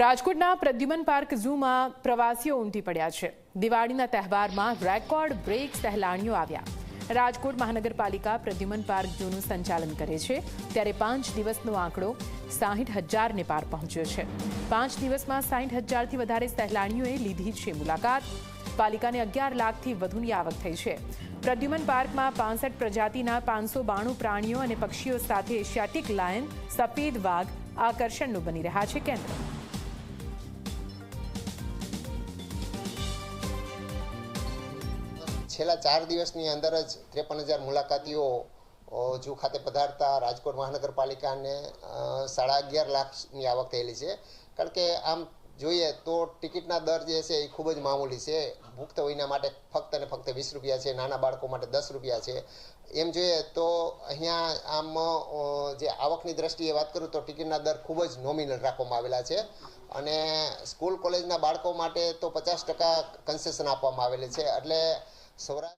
રાજકોટના પ્રદ્યુમન પાર્ક ઝૂમાં પ્રવાસીઓ ઉમટી પડ્યા છે. દિવાળીના તહેવારમાં રેકોર્ડ બ્રેક સહેલાણીઓ આવ્યા. રાજકોટ મહાનગરપાલિકા પ્રદ્યુમન પાર્ક ઝૂનું સંચાલન કરે છે. ત્યારે પાંચ દિવસનો આંકડો સાહીઠ હજારને પાર પહોંચ્યો છે. પાંચ દિવસમાં સાહીઠ હજારથી વધારે સહેલાણીઓએ લીધી છે મુલાકાત. પાલિકાને અગિયાર લાખથી વધુની આવક થઈ છે. પ્રદ્યુમન પાર્કમાં પાંસઠ પ્રજાતિના પાંચસો બાણું પ્રાણીઓ અને પક્ષીઓ સાથે એશિયાટિક લાયન, સફેદ વાઘ આકર્ષણનું બની રહ્યા છે કેન્દ્ર. છેલ્લા ચાર દિવસની અંદર જ ત્રેપન હજાર મુલાકાતીઓ જૂ ખાતે પધારતા રાજકોટ મહાનગરપાલિકાને સાડા અગિયાર લાખની આવક થયેલી છે. કારણ કે આમ જોઈએ તો ટિકિટના દર જે છે એ ખૂબ જ મામૂલી છે. પુખ્ત વયના માટે ફક્ત ને ફક્ત વીસ રૂપિયા છે, નાના બાળકો માટે દસ રૂપિયા છે. એમ જોઈએ તો અહીંયા આમ જે આવકની દ્રષ્ટિએ વાત કરું તો ટિકિટના દર ખૂબ જ નોમિનલ રાખવામાં આવેલા છે. અને સ્કૂલ કોલેજના બાળકો માટે તો પચાસ ટકા કન્સેશન આપવામાં આવેલી છે. એટલે Sobra.